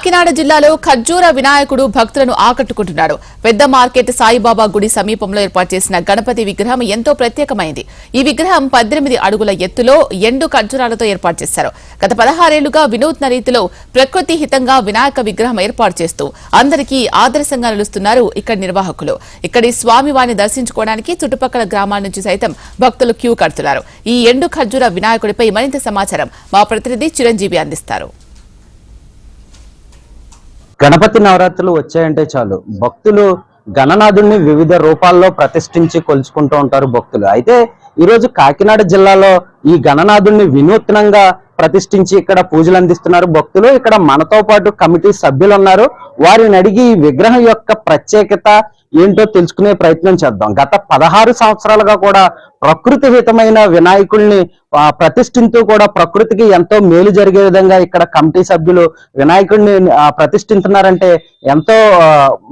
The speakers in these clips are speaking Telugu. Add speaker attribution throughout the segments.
Speaker 1: కాకినాడ జిల్లాలో ఖర్జూర వినాయకుడు భక్తులను ఆకట్టుకుంటున్నాడు. పెద్ద మార్కెట్ సాయిబాబా గుడి సమీపంలో ఏర్పాటు చేసిన గణపతి విగ్రహం ఎంతో ప్రత్యేకమైంది. ఈ విగ్రహం పద్దెనిమిది అడుగుల ఎత్తులో ఎండు ఖర్జూరాలతో ఏర్పాటు చేశారు. గత పదహారేళ్ళుగా వినూత్న రీతిలో ప్రకృతి హితంగా వినాయక విగ్రహం ఏర్పాటు చేస్తూ అందరికీ ఆదర్శంగా నిలుస్తున్నారు ఇక్కడి నిర్వాహకులు. ఇక్కడి స్వామివారిని దర్శించుకోవడానికి చుట్టుపక్కల గ్రామాల నుంచి సైతం భక్తులు క్యూ కడుతున్నారు. ఈ ఎండు ఖర్జూర వినాయకుడిపై మరింత సమాచారం మా ప్రతినిధి చిరంజీవి అందిస్తారు.
Speaker 2: గణపతి నవరాత్రులు వచ్చాయంటే చాలు. భక్తులు గణనాథుడిని వివిధ రూపాల్లో ప్రతిష్ఠించి కొలుచుకుంటూ ఉంటారు భక్తులు. అయితే ఈరోజు కాకినాడ జిల్లాలో ఈ గణనాథుడిని వినూత్నంగా ప్రతిష్ఠించి ఇక్కడ పూజలు అందిస్తున్నారు భక్తులు. ఇక్కడ మనతో పాటు కమిటీ సభ్యులు ఉన్నారు. వారిని అడిగి ఈ విగ్రహం యొక్క ప్రత్యేకత ఏంటో తెలుసుకునే ప్రయత్నం చేద్దాం. గత పదహారు సంవత్సరాలుగా కూడా ప్రకృతి హితమైన వినాయకుల్ని ప్రతిష్ఠింతూ కూడా ప్రకృతికి ఎంతో మేలు జరిగే విధంగా ఇక్కడ కమిటీ సభ్యులు వినాయకుడిని ఆ, ప్రతిష్ఠించున్నారంటే ఎంతో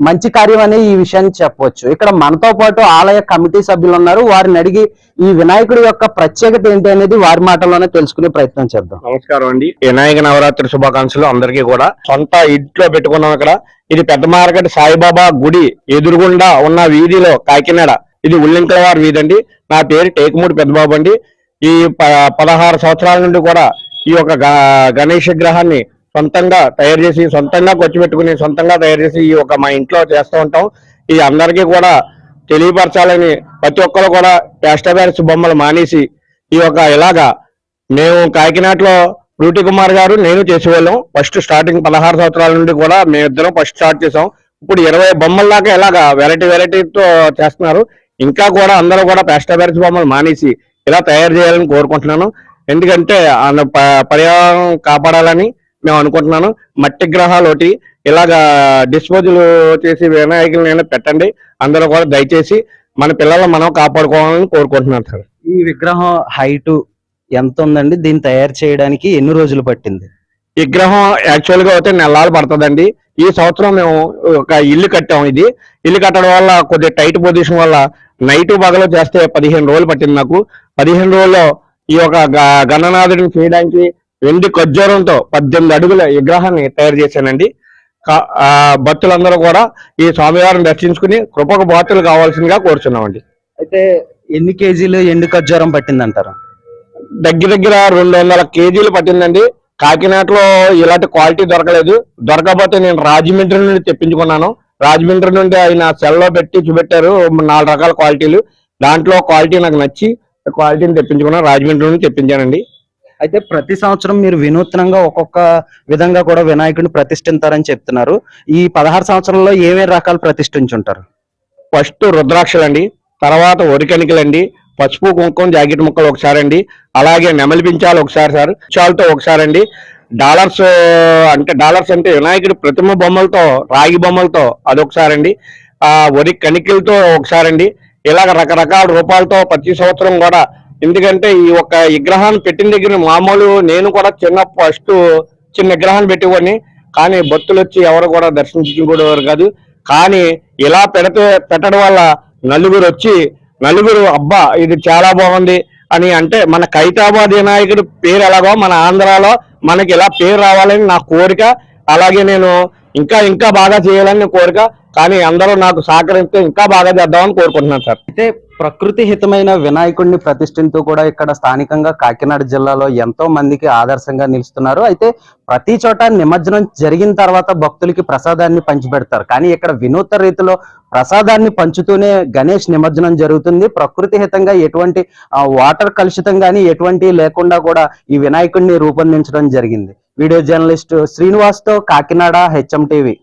Speaker 2: మంచి కార్యం అనే ఈ విషయాన్ని చెప్పవచ్చు. ఇక్కడ మనతో పాటు ఆలయ కమిటీ సభ్యులు ఉన్నారు. వారిని అడిగి ఈ వినాయకుడి యొక్క ప్రత్యేకత ఏంటి అనేది వారి మాటల్లోనే తెలుసుకునే ప్రయత్నం చేద్దాం.
Speaker 3: నమస్కారం అండి. వినాయక నవరాత్రి శుభాకాంక్షలు అందరికీ కూడా. సొంత ఇంట్లో పెట్టుకున్నాం ఇక్కడ ఇది పెద్ద మార్కెట్ సాయిబాబా గుడి ఎదురుగుండా ఉన్న వీధిలో కాకినాడ. ఇది ఉల్లింకలవారి వీధి అండి. నా పేరు టేకుమూడి పెద్దబాబు అండి. ఈ ప- పదహారు సంవత్సరాల నుండి కూడా ఈ యొక్క గ- గణేష్ విగ్రహాన్ని సొంతంగా తయారు చేసి సొంతంగా ఖర్చు పెట్టుకుని సొంతంగా తయారు చేసి ఈ యొక్క మా ఇంట్లో చేస్తూ ఉంటాం. ఇది అందరికీ కూడా తెలియపరచాలని ప్రతి ఒక్కరు కూడా ప్యాస్టబేర్స్ బొమ్మలు మానేసి ఈ యొక్క ఇలాగా మేము కాకినాడలో రూటి కుమార్ గారు నేను చేసేవాళ్ళం. ఫస్ట్ స్టార్టింగ్ పదహారు సంవత్సరాల నుండి కూడా మేమిద్దరం ఫస్ట్ స్టార్ట్ చేసాం ఇప్పుడు ఇరవై బొమ్మల దాకా ఇలాగా వెరైటీ వెరైటీతో చేస్తున్నారు. ఇంకా కూడా అందరూ కూడా ప్యాస్టబేర్స్ బొమ్మలు మానేసి ఇలా తయారు చేయాలని కోరుకుంటున్నాను. ఎందుకంటే పర్యావరణం కాపాడాలని మేము అనుకుంటున్నాను. మట్టి గ్రహాలు ఒకటి ఇలాగా డిస్పోజల్ చేసి వినాయకులైనా పెట్టండి. అందరూ కూడా దయచేసి మన పిల్లలను మనం కాపాడుకోవాలని కోరుకుంటున్నాను సార్.
Speaker 2: ఈ విగ్రహం హైట్ ఎంత ఉందండి దీన్ని తయారు చేయడానికి ఎన్ని రోజులు పట్టింది?
Speaker 3: విగ్రహం యాక్చువల్గా అయితే నెలలు పడుతుందండి. ఈ సంవత్సరం మేము ఒక ఇల్లు కట్టాం ఇది. ఇల్లు కట్టడం వల్ల కొద్దిగా టైట్ పొజిషన్ వల్ల నైట్ పగలు చేస్తే పదిహేను రోజులు పట్టింది నాకు. పదిహేను రోజుల్లో ఈ యొక్క గణనాథుడిని చేయడానికి వెండి ఖర్జూరంతో పద్దెనిమిది అడుగుల విగ్రహాన్ని తయారు చేశానండి. భక్తులందరూ కూడా ఈ స్వామివారిని దర్శించుకుని కృపకు బాతులు కావాల్సిందిగా కోరుచున్నామండి.
Speaker 2: అయితే ఎన్ని కేజీలు ఎండు ఖర్జూరం పట్టింది అంటారు
Speaker 3: దగ్గర దగ్గర రెండు వందల కేజీలు పట్టిందండి. కాకినాడలో ఇలాంటి క్వాలిటీ దొరకలేదు. దొరకకపోతే నేను రాజమండ్రి నుండి తెప్పించుకున్నాను. రాజమండ్రి నుండి ఆయన సెల్లో పెట్టి చూపెట్టారు. నాలుగు రకాల క్వాలిటీలు. దాంట్లో క్వాలిటీ నాకు నచ్చి క్వాలిటీని తెప్పించుకున్నాను. రాజమండ్రి నుండి తెప్పించానండి.
Speaker 2: అయితే ప్రతి సంవత్సరం మీరు వినూత్నంగా ఒక్కొక్క విధంగా కూడా వినాయకుడిని ప్రతిష్ఠించారని చెప్తున్నారు. ఈ పదహారు సంవత్సరాల్లో ఏమేమి రకాలు ప్రతిష్ఠించుంటారు?
Speaker 3: ఫస్ట్ రుద్రాక్షలండి. తర్వాత వరికనికలండి పసుపు కుంకుమ జాకెట్ ముక్కలు ఒకసారి అండి అలాగే నెమలి పించాలు ఒకసారి సార్. చాలతో ఒకసారి అండి డాలర్స్ అంటే డాలర్స్ అంటే వినాయకుడి ప్రతిమ బొమ్మలతో రాగి బొమ్మలతో అదొకసారండి. అండి ఆ వరి కణికలతో ఒకసారి అండి ఇలాగ రకరకాల రూపాలతో ప్రతి సంవత్సరం కూడా. ఎందుకంటే ఈ ఒక్క విగ్రహాన్ని పెట్టిన దగ్గర మామూలు నేను కూడా చిన్న ఫస్ట్ చిన్న విగ్రహాన్ని పెట్టేవాడిని. కానీ భక్తులు వచ్చి ఎవరు కూడా దర్శించుకోవడం కాదు. కానీ ఇలా పెడితే పెట్టడం వల్ల నలుగురు వచ్చి నలుగురు అబ్బా ఇది చాలా బాగుంది. అని అంటే మన ఖైతాబాద్ వినాయకుడి పేరు ఎలాగో మన ఆంధ్రాలో మనకి ఇలా పేరు రావాలని నా కోరిక. అలాగే నేను ఇంకా ఇంకా బాగా చేయాలని కోరిక. కానీ అందరూ నాకు సహకరిస్తే ఇంకా బాగా చేద్దామని కోరుకుంటున్నాను సార్.
Speaker 2: అయితే ప్రకృతి హితమైన వినాయకుడిని ప్రతిష్ఠితో కూడా ఇక్కడ స్థానికంగా కాకినాడ జిల్లాలో ఎంతో మందికి ఆదర్శంగా నిలుస్తున్నారు. అయితే ప్రతి చోట నిమజ్జనం జరిగిన తర్వాత భక్తులకి ప్రసాదాన్ని పంచిపెడతారు. కానీ ఇక్కడ వినూత్న రీతిలో ప్రసాదాన్ని పంచుతూనే గణేష్ నిమజ్జనం జరుగుతుంది. ప్రకృతి హితంగా ఎటువంటి వాటర్ కలుషితం కానీ ఎటువంటి లేకుండా కూడా ఈ వినాయకుడిని రూపొందించడం జరిగింది. వీడియో జర్నలిస్ట్ శ్రీనివాస్తో కాకినాడ హెచ్ఎం టీవీ.